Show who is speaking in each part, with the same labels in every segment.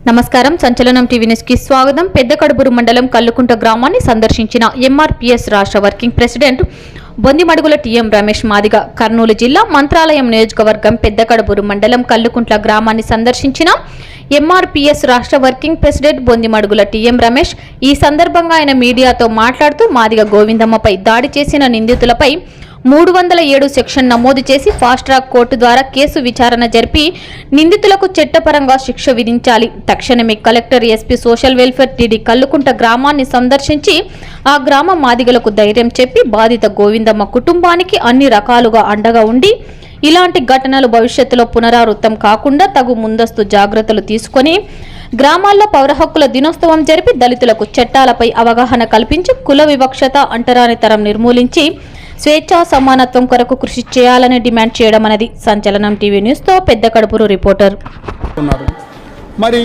Speaker 1: నమస్కారం. సంచలనం టీవీ న్యూస్కి స్వాగతం. పెద్దకడుపురు మండలం కల్లుకుంట గ్రామాన్ని సందర్శించిన ఎంఆర్పీఎస్ రాష్ట్ర working president Bondimadugula TM Ramesh Madiga Kurnool జిల్లా మంత్రాలయం నియోజకవర్గం పెద్దకడుపురు మండలం కల్లుకుంట్ల గ్రామాన్ని సందర్శించిన ఎంఆర్పీఎస్ రాష్ట్ర working president Bondimadugula TM Ramesh ఈ సందర్భంగా ఆయన మీడియాతో మాట్లాడుతూ మాదిగ గోవిందమ్మపై దాడి చేసిన నిందితులపై మూడు వందల ఏడు సెక్షన్ నమోదు చేసి ఫాస్ట్ ట్రాక్ కోర్టు ద్వారా కేసు విచారణ జరిపి నిందితులకు చట్టపరంగా శిక్ష విధించాలి. తక్షణమే collector SP social welfare TD Kallukunta గ్రామాన్ని సందర్శించి ఆ గ్రామ మాదిగలకు ధైర్యం చెప్పి బాధిత గోవిందమ్మ కుటుంబానికి అన్ని రకాలుగా అండగా ఉండి ఇలాంటి ఘటనలు భవిష్యత్తులో పునరావృతం కాకుండా తగు ముందస్తు జాగ్రత్తలు తీసుకొని గ్రామాల్లో పౌర హక్కుల దినోత్సవం జరిపి దళితులకు చట్టాలపై అవగాహన కల్పించి కుల వివక్షత అంటరానితరం నిర్మూలించి స్వేచ్ఛా సమానత్వం కొరకు కృషి చేయాలని డిమాండ్ చేయడం అనేది సంచలనం టీవీ న్యూస్తో పెద్ద కడుపురు రిపోర్టర్.
Speaker 2: ఉన్నారు. మరి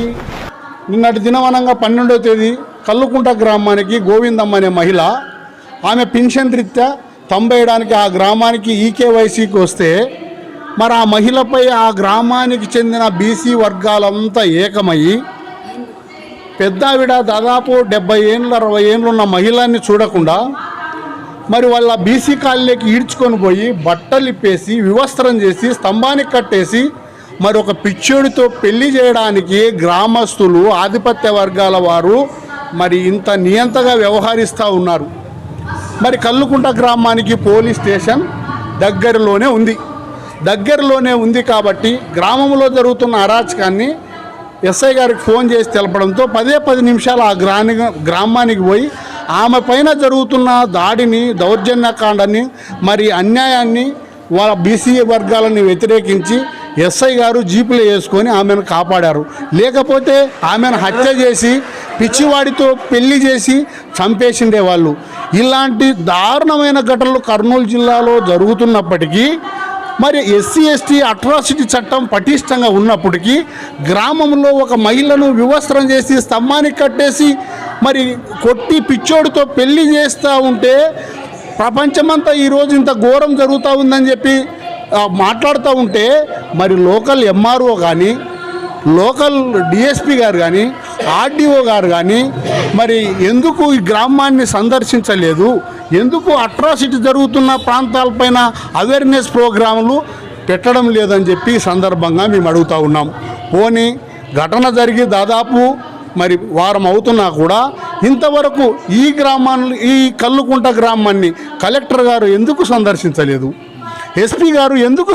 Speaker 2: నిన్నటి దినవనంగా పన్నెండో తేదీ కల్లుకుంట గ్రామానికి గోవిందమ్మ అనే మహిళ ఆమె పింఛన్ రీత్యా తంబేయడానికి ఆ గ్రామానికి ఈకేవైసీకి వస్తే మరి ఆ మహిళపై ఆ గ్రామానికి చెందిన బీసీ వర్గాలంతా ఏకమయ్యి పెద్దావిడ దాదాపు డెబ్బై ఏళ్ళు అరవై ఏళ్ళు ఉన్న మహిళని చూడకుండా మరి వాళ్ళ బీసీ కాలనీకి ఈడ్చుకొని పోయి బట్టలు ఇప్పేసి వివస్త్రం చేసి స్తంభానికి కట్టేసి మరి ఒక పిచ్చోడితో పెళ్ళి చేయడానికి గ్రామస్తులు ఆధిపత్య వర్గాల వారు మరి ఇంత నియంతగా వ్యవహరిస్తూ ఉన్నారు. మరి కల్లుకుంట గ్రామానికి పోలీస్ స్టేషన్ దగ్గరలోనే ఉంది. దగ్గరలోనే ఉంది కాబట్టి గ్రామంలో జరుగుతున్న అరాచకాన్ని ఎస్ఐ గారికి ఫోన్ చేసి తెలపడంతో పదే పది నిమిషాలు ఆ గ్రాని గ్రామానికి పోయి ఆమె పైన జరుగుతున్న దాడిని దౌర్జన్యకాండని మరి అన్యాయాన్ని వాళ్ళ బీసీ వర్గాలని వ్యతిరేకించి ఎస్ఐ గారు జీపులో వేసుకొని ఆమెను కాపాడారు. లేకపోతే ఆమెను హత్య చేసి పిచ్చివాడితో పెళ్ళి చేసి చంపేసిండే వాళ్ళు. ఇలాంటి దారుణమైన ఘటనలు కర్నూలు జిల్లాలో జరుగుతున్నప్పటికీ మరి ఎస్సీ ఎస్టీ అట్రాసిటీ చట్టం పటిష్టంగా ఉన్నప్పటికీ గ్రామంలో ఒక మహిళను వివస్త్రం చేసి స్తంభానికి కట్టేసి మరి కొట్టి పిచ్చోడితో పెళ్ళి చేస్తూ ఉంటే ప్రపంచమంతా ఈరోజు ఇంత ఘోరం జరుగుతూ ఉందని చెప్పి మాట్లాడుతూ ఉంటే మరి లోకల్ ఎంఆర్ఓ కానీ లోకల్ డిఎస్పి గారు కానీ ఆర్డీఓ గారు కానీ మరి ఎందుకు ఈ గ్రామాన్ని సందర్శించలేదు? ఎందుకు అట్రాసిటీ జరుగుతున్న ప్రాంతాలపైన అవేర్నెస్ ప్రోగ్రాములు పెట్టడం లేదని చెప్పి సందర్భంగా మేము అడుగుతూ ఉన్నాం. పోనీ ఘటన జరిగి దాదాపు మరి వారం అవుతున్నా కూడా ఇంతవరకు ఈ గ్రామాన్ని ఈ కల్లుకుంట గ్రామాన్ని కలెక్టర్ గారు ఎందుకు సందర్శించలేదు? ఎస్పీ గారు ఎందుకు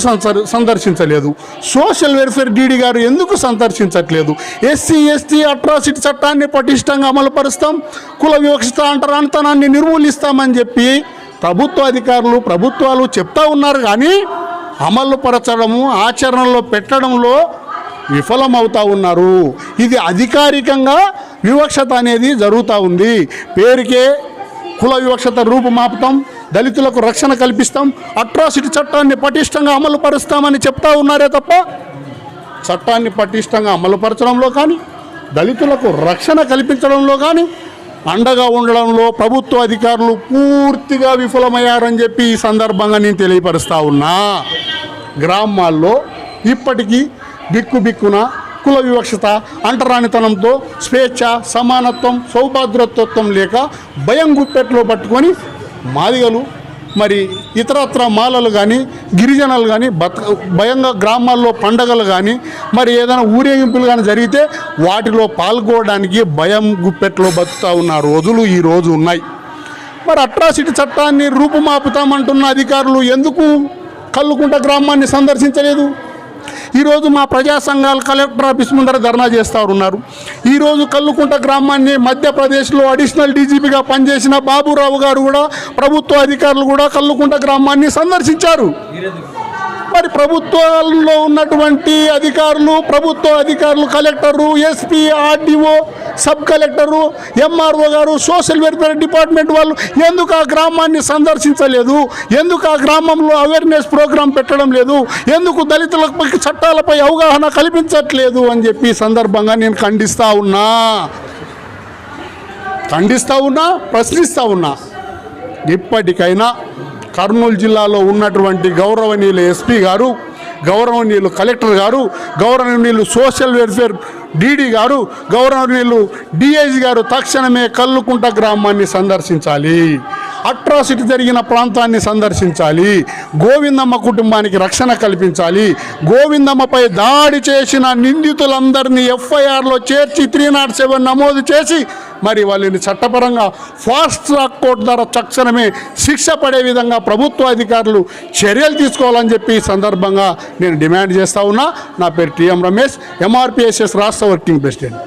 Speaker 2: సందర్శించలేదు? సోషల్ వెల్ఫేర్ డీడీ గారు ఎందుకు సందర్శించట్లేదు? ఎస్సీ ఎస్టీ అట్రాసిటీ చట్టాన్ని పటిష్టంగా అమలుపరుస్తాం కుల వివక్షత అంటరానితనాన్ని నిర్మూలిస్తామని చెప్పి ప్రభుత్వ అధికారులు ప్రభుత్వాలు చెప్తా ఉన్నారు కానీ అమలు పరచడము ఆచరణలో పెట్టడంలో విఫలమవుతా ఉన్నారు. ఇది అధికారికంగా వివక్షత అనేది జరుగుతూ ఉంది. పేరుకే కుల వివక్షత రూపుమాపుతాం దళితులకు రక్షణ కల్పిస్తాం. అట్రాసిటీ చట్టాన్ని పటిష్టంగా అమలు పరుస్తామని చెప్తా ఉన్నారే తప్ప చట్టాన్ని పటిష్టంగా అమలుపరచడంలో కానీ దళితులకు రక్షణ కల్పించడంలో కానీ అండగా ఉండడంలో ప్రభుత్వ అధికారులు పూర్తిగా విఫలమయ్యారని చెప్పి ఈ సందర్భంగా నేను తెలియపరుస్తా ఉన్నా. గ్రామాల్లో ఇప్పటికీ బిక్కు బిక్కున కుల వివక్షత అంటరానితనంతో స్వేచ్ఛ సమానత్వం సౌభాద్రతత్వం లేక భయం గుప్పెట్లో పట్టుకొని మాదిగలు మరి ఇతరత్ర మాలలు కానీ గిరిజనులు కానీ బత భయంగా గ్రామాల్లో పండగలు కానీ మరి ఏదైనా ఊరేగింపులు కానీ జరిగితే వాటిలో పాల్గొనడానికి భయం గుప్పెట్లో బతుకుతా ఉన్న రోజులు ఈ రోజు ఉన్నాయి. మరి అట్రాసిటీ చట్టాన్ని రూపుమాపుతామంటున్న అధికారులు ఎందుకు కల్లుకుంట గ్రామాన్ని సందర్శించలేదు? ఈరోజు మా ప్రజా సంఘాలు కలెక్టర్ ఆఫీస్ ముందర ధర్నా చేస్తూ ఉన్నారు. ఈరోజు కల్లుకుంట గ్రామాన్ని మధ్యప్రదేశ్లో అడిషనల్ డీజీపీగా పనిచేసిన బాబురావు గారు కూడా ప్రభుత్వ అధికారులు కూడా కల్లుకుంట గ్రామాన్ని సందర్శించారు. మరి ప్రభుత్వాల్లో ఉన్నటువంటి అధికారులు ప్రభుత్వ అధికారులు collector SP RDO sub collector MRO గారు సోషల్ వెల్ఫేర్ డిపార్ట్మెంట్ వాళ్ళు ఎందుకు ఆ గ్రామాన్ని సందర్శించలేదు? ఎందుకు ఆ గ్రామంలో అవేర్నెస్ ప్రోగ్రాం పెట్టడం లేదు? ఎందుకు దళితులపై చట్టాలపై అవగాహన కల్పించట్లేదు అని చెప్పి సందర్భంగా నేను ఖండిస్తూ ఉన్నా. ఖండిస్తూ ఉన్నా ప్రశ్నిస్తా ఉన్నా. ఇప్పటికైనా కర్నూలు జిల్లాలో ఉన్నటువంటి గౌరవనీయుల ఎస్పీ గారు గౌరవనీయులు కలెక్టర్ గారు గౌరవనీయులు సోషల్ వెల్ఫేర్ డీడీ గారు గౌరవనీయులు డిఐజీ గారు తక్షణమే కల్లుకుంట గ్రామాన్ని సందర్శించాలి. అట్రాసిటీ జరిగిన ప్రాంతాన్ని సందర్శించాలి. గోవిందమ్మ కుటుంబానికి రక్షణ కల్పించాలి. గోవిందమ్మపై దాడి చేసిన నిందితులందరినీ ఎఫ్ఐఆర్లో చేర్చి త్రీ నాట్ సెవెన్ నమోదు చేసి మరి వాళ్ళని చట్టపరంగా ఫాస్ట్ ట్రాక్ కోర్టు ద్వారా తక్షణమే శిక్ష పడే విధంగా ప్రభుత్వ అధికారులు చర్యలు తీసుకోవాలని చెప్పి ఈ సందర్భంగా నేను డిమాండ్ చేస్తా ఉన్నా. నా పేరు టీఎం రమేష్ ఎంఆర్పిఎస్ఎస్ రాష్ట్ర వర్కింగ్ ప్రెసిడెంట్.